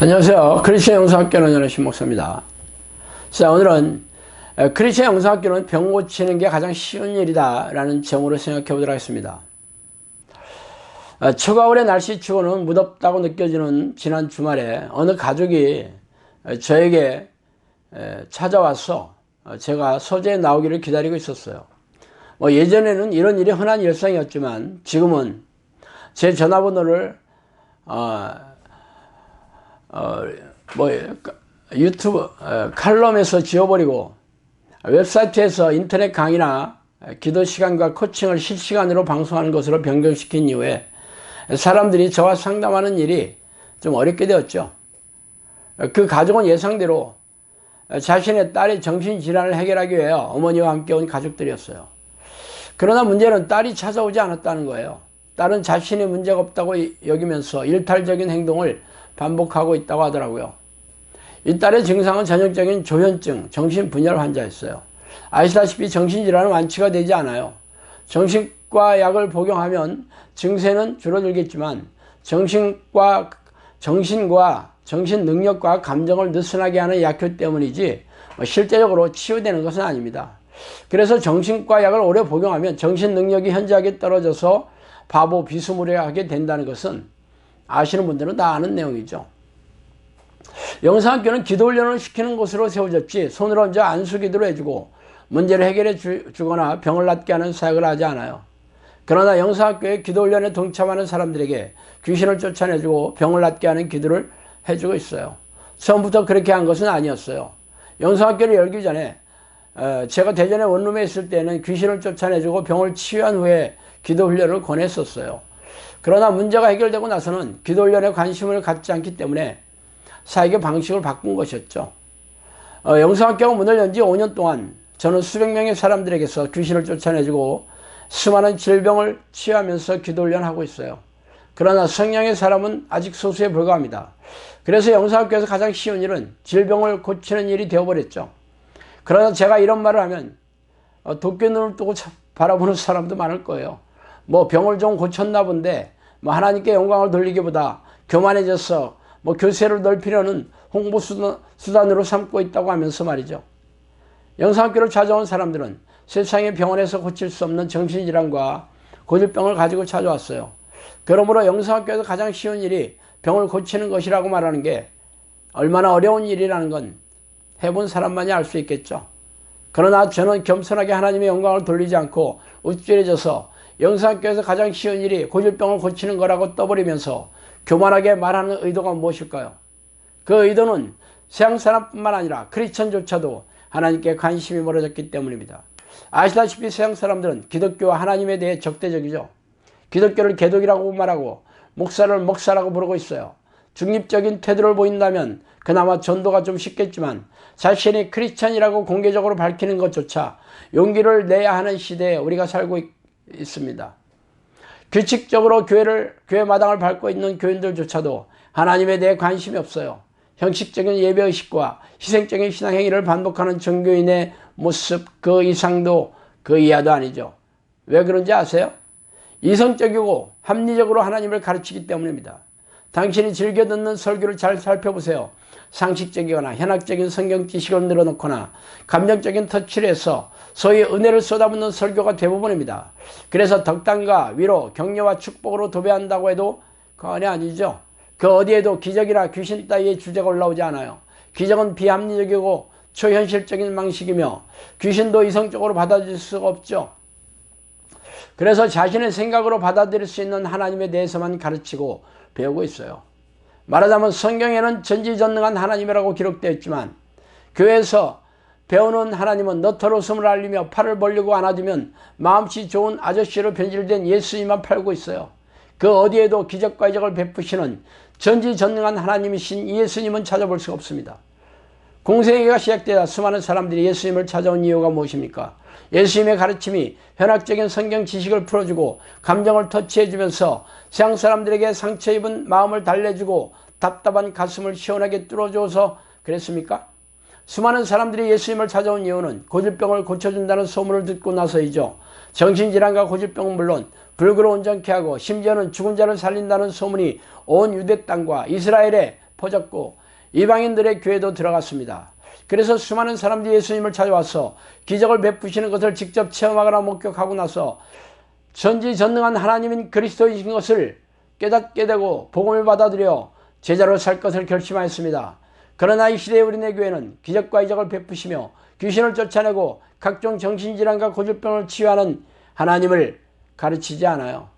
안녕하세요. 크리스천 영상학교는 연신 목사입니다. 자, 오늘은 에, 크리스천 영상학교는 병 고치는 게 가장 쉬운 일이다 라는 제목으로 생각해 보도록 하겠습니다. 어, 초가을의 날씨치고는 무덥다고 느껴지는 지난 주말에 어느 가족이 에, 저에게 에, 찾아와서 어, 제가 소재에 나오기를 기다리고 있었어요. 뭐 예전에는 이런 일이 흔한 일상이었지만 지금은 제 전화번호를 어, 어, 뭐 유튜브 어, 칼럼에서 지워버리고 웹사이트에서 인터넷 강의나 기도 시간과 코칭을 실시간으로 방송하는 것으로 변경시킨 이후에 사람들이 저와 상담하는 일이 좀 어렵게 되었죠. 그 가족은 예상대로 자신의 딸의 정신질환을 해결하기 위해 어머니와 함께 온 가족들이었어요. 그러나 문제는 딸이 찾아오지 않았다는 거예요. 딸은 자신이 문제가 없다고 여기면서 일탈적인 행동을 반복하고 있다고 하더라고요. 이 딸의 증상은 전형적인 조현증, 정신분열 환자였어요. 아시다시피 정신질환은 완치가 되지 않아요. 정신과 약을 복용하면 증세는 줄어들겠지만 정신과 정신과 정신 능력과 감정을 느슨하게 하는 약효 때문이지 뭐 실제적으로 치유되는 것은 아닙니다. 그래서 정신과 약을 오래 복용하면 정신 능력이 현저하게 떨어져서 바보 비스무리하게 된다는 것은 아시는 분들은 다 아는 내용이죠. 영상학교는 기도 훈련을 시키는 곳으로 세워졌지 손을 얹어 안수기도를 해주고 문제를 해결해 주, 거나 병을 낫게 하는 사역을 하지 않아요. 그러나 영상학교에 기도 훈련에 동참하는 사람들에게 귀신을 쫓아내주고 병을 낫게 하는 기도를 해주고 있어요. 처음부터 그렇게 한 것은 아니었어요. 영상학교를 열기 전에 어, 제가 대전에 원룸에 있을 때는 귀신을 쫓아내주고 병을 치유한 후에 기도 훈련을 권했었어요. 그러나 문제가 해결되고 나서는 기도 훈련에 관심을 갖지 않기 때문에 사역의 방식을 바꾼 것이었죠. 어, 영상학교가 문을 연 지 5년 동안 저는 수백 명의 사람들에게서 귀신을 쫓아내주고 수많은 질병을 치유하면서 기도 훈련하고 있어요. 그러나 성령의 사람은 아직 소수에 불과합니다. 그래서 영상학교에서 가장 쉬운 일은 질병을 고치는 일이 되어버렸죠. 그러나 제가 이런 말을 하면 어, 도끼 눈을 뜨고 바라보는 사람도 많을 거예요. 뭐 병을 좀 고쳤나 본데 뭐 하나님께 영광을 돌리기보다 교만해져서 뭐 교세를 넓히려는 홍보 수단으로 삼고 있다고 하면서 말이죠. 영상학교를 찾아온 사람들은 세상의 병원에서 고칠 수 없는 정신질환과 고질병을 가지고 찾아왔어요. 그러므로 영상학교에서 가장 쉬운 일이 병을 고치는 것이라고 말하는 게 얼마나 어려운 일이라는 건 해본 사람만이 알 수 있겠죠. 그러나 저는 겸손하게 하나님의 영광을 돌리지 않고 우쭐해져서 영상학교에서 가장 쉬운 일이 고질병을 고치는 거라고 떠버리면서 교만하게 말하는 의도가 무엇일까요? 그 의도는 세상 사람뿐만 아니라 크리스천조차도 하나님께 관심이 멀어졌기 때문입니다. 아시다시피 세상 사람들은 기독교와 하나님에 대해 적대적이죠. 기독교를 개독이라고 말하고 목사를 목사라고 부르고 있어요. 중립적인 태도를 보인다면 그나마 전도가 좀 쉽겠지만 자신이 크리스천이라고 공개적으로 밝히는 것조차 용기를 내야 하는 시대에 우리가 살고 있, 있습니다. 규칙적으로 교회를 교회 마당을 밟고 있는 교인들조차도 하나님에 대해 관심이 없어요. 형식적인 예배의식과 희생적인 신앙행위를 반복하는 종교인의 모습 그 이상도 그 이하도 아니죠. 왜 그런지 아세요? 이성적이고 합리적으로 하나님을 가르치기 때문입니다. 당신이 즐겨 듣는 설교를 잘 살펴보세요. 상식적이거나 현학적인 성경 지식을 늘어놓거나 감정적인 터치를 해서 소위 은혜를 쏟아붓는 설교가 대부분입니다. 그래서 덕담과 위로, 격려와 축복으로 도배한다고 해도 그건 아니죠. 그 어디에도 기적이나 귀신 따위의 주제가 올라오지 않아요. 기적은 비합리적이고 초현실적인 방식이며 귀신도 이성적으로 받아들일 수가 없죠. 그래서 자신의 생각으로 받아들일 수 있는 하나님에 대해서만 가르치고 배우고 있어요. 말하자면 성경에는 전지전능한 하나님이라고 기록되어 있지만 교회에서 배우는 하나님은 너털 웃음을 알리며 팔을 벌리고 안아주면 마음씨 좋은 아저씨로 변질된 예수님만 팔고 있어요. 그 어디에도 기적과 이적을 베푸시는 전지전능한 하나님이신 예수님은 찾아볼 수가 없습니다. 공생애가 시작되자 수많은 사람들이 예수님을 찾아온 이유가 무엇입니까? 예수님의 가르침이 현학적인 성경 지식을 풀어주고 감정을 터치해주면서 세상 사람들에게 상처 입은 마음을 달래주고 답답한 가슴을 시원하게 뚫어줘서 그랬습니까? 수많은 사람들이 예수님을 찾아온 이유는 고질병을 고쳐준다는 소문을 듣고 나서이죠. 정신질환과 고질병은 물론 불구로 온전케 하고 심지어는 죽은 자를 살린다는 소문이 온 유대 땅과 이스라엘에 퍼졌고 이방인들의 교회도 들어갔습니다. 그래서 수많은 사람들이 예수님을 찾아와서 기적을 베푸시는 것을 직접 체험하거나 목격하고 나서 전지전능한 하나님인 그리스도이신 것을 깨닫게 되고 복음을 받아들여 제자로 살 것을 결심하였습니다. 그러나 이 시대의 우리네 교회는 기적과 이적을 베푸시며 귀신을 쫓아내고 각종 정신질환과 고질병을 치유하는 하나님을 가르치지 않아요.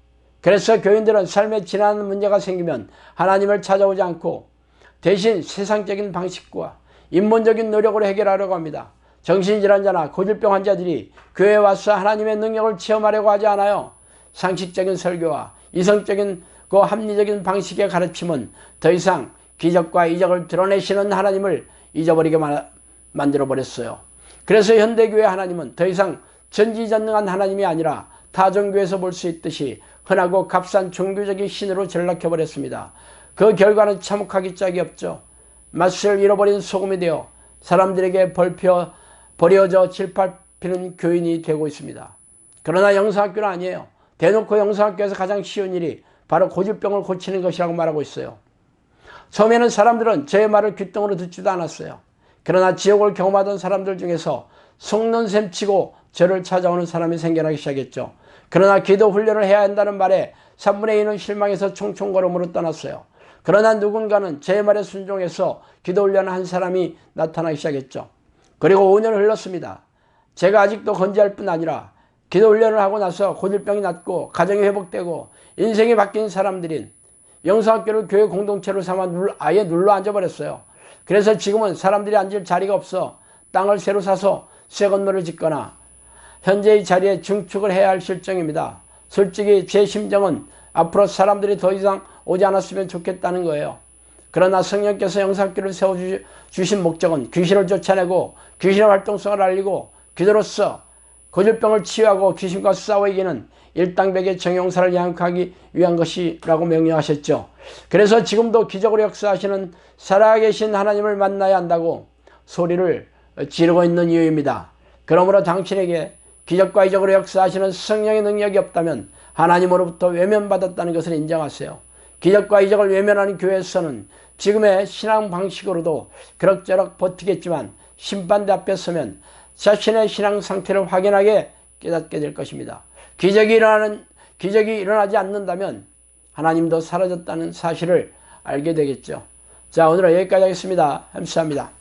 그래서 교인들은 삶에 지나는 문제가 생기면 하나님을 찾아오지 않고 대신 세상적인 방식과 인본적인 노력으로 해결하려고 합니다. 정신질환자나 고질병 환자들이 교회에 와서 하나님의 능력을 체험하려고 하지 않아요. 상식적인 설교와 이성적인 그 합리적인 방식의 가르침은 더 이상 기적과 이적을 드러내시는 하나님을 잊어버리게 만들어 버렸어요. 그래서 현대교회 하나님은 더 이상 전지전능한 하나님이 아니라 타종교에서 볼 수 있듯이 흔하고 값싼 종교적인 신으로 전락해 버렸습니다. 그 결과는 참혹하기 짝이 없죠. 맛을 잃어버린 소금이 되어 사람들에게 벌펴 버려져 질팔피는 교인이 되고 있습니다. 그러나 영성학교는 아니에요. 대놓고 영성학교에서 가장 쉬운 일이 바로 고질병을 고치는 것이라고 말하고 있어요. 처음에는 사람들은 저의 말을 귀등으로 듣지도 않았어요. 그러나 지옥을 경험하던 사람들 중에서 속는 셈 치고 저를 찾아오는 사람이 생겨나기 시작했죠. 그러나 기도 훈련을 해야 한다는 말에 3분의 2는 실망해서 총총걸음으로 떠났어요. 그러나 누군가는 제 말에 순종해서 기도 훈련을 한 사람이 나타나기 시작했죠. 그리고 5년을 흘렀습니다. 제가 아직도 건재할 뿐 아니라 기도 훈련을 하고 나서 고질병이 낫고 가정이 회복되고 인생이 바뀐 사람들인 영성학교를 교회 공동체로 삼아 아예 눌러 앉아버렸어요. 그래서 지금은 사람들이 앉을 자리가 없어 땅을 새로 사서 새 건물을 짓거나 현재의 자리에 증축을 해야 할 실정입니다. 솔직히 제 심정은 앞으로 사람들이 더 이상 오지 않았으면 좋겠다는 거예요. 그러나 성령께서 영상교를 세워주신 목적은 귀신을 쫓아내고 귀신의 활동성을 알리고 기도로서 고질병을 치유하고 귀신과 싸워 이기는 일당백의 정용사를 양육하기 위한 것이라고 명령하셨죠. 그래서 지금도 기적으로 역사하시는 살아계신 하나님을 만나야 한다고 소리를 지르고 있는 이유입니다. 그러므로 당신에게 기적과 이적으로 역사하시는 성령의 능력이 없다면 하나님으로부터 외면받았다는 것을 인정하세요. 기적과 이적을 외면하는 교회에서는 지금의 신앙 방식으로도 그럭저럭 버티겠지만 심판대 앞에 서면 자신의 신앙 상태를 확인하게 깨닫게 될 것입니다. 기적이 일어나는 기적이 일어나지 않는다면 하나님도 사라졌다는 사실을 알게 되겠죠. 자, 오늘은 여기까지 하겠습니다. 감사합니다.